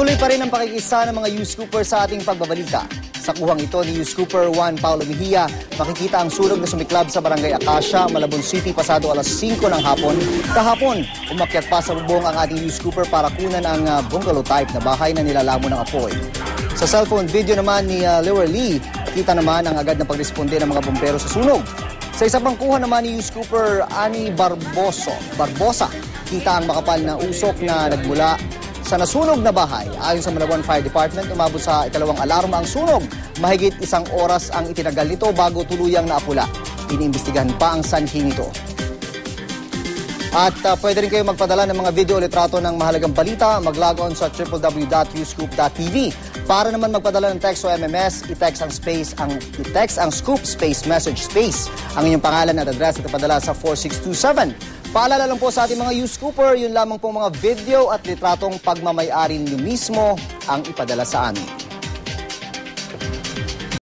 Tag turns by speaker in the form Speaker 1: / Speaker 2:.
Speaker 1: pa rin ang pakikisa ng mga U-Scooper sa ating pagbabalita. Sa kuhang ito ni U-Scooper Juan Paulo Mejia, makikita ang sunog na sumiklab sa Barangay Acacia, Malabon City pasado alas 5 ng hapon. Kahapon, umakyat pa sa bubong ang ating U-Scooper para kunan ang ah, bungalow type na bahay na nilalamo ng apoy. Sa cellphone video naman ni uh, Lewer Lee, kita naman ang agad na pagresponde ng mga bumbero sa sunog. Sa isa pang naman ni U-Scooper Ani Barboso, Barbosa, kita ang makapal na usok na nagmula sa nasunog na bahay, ayon sa Malabon Fire Department, umabot sa ikalawang alarma ang sunog. Mahigit isang oras ang itinagal nito bago tuluyang naapula. Iniimbestigahan pa ang sanhi nito. At uh, pwede rin kayo magpadala ng mga video o litrato ng mahalagang balita. Mag-log on sa www.uscoop.tv. Para naman magpadala ng text o MMS, i-text ang space ang i-text ang scoop space message space. Ang inyong pangalan at address at ipadala sa 4627. Paalala lang po sa ating mga U-Scooper, yun lamang pong mga video at litratong pagmamayari niyo mismo ang ipadala sa amin.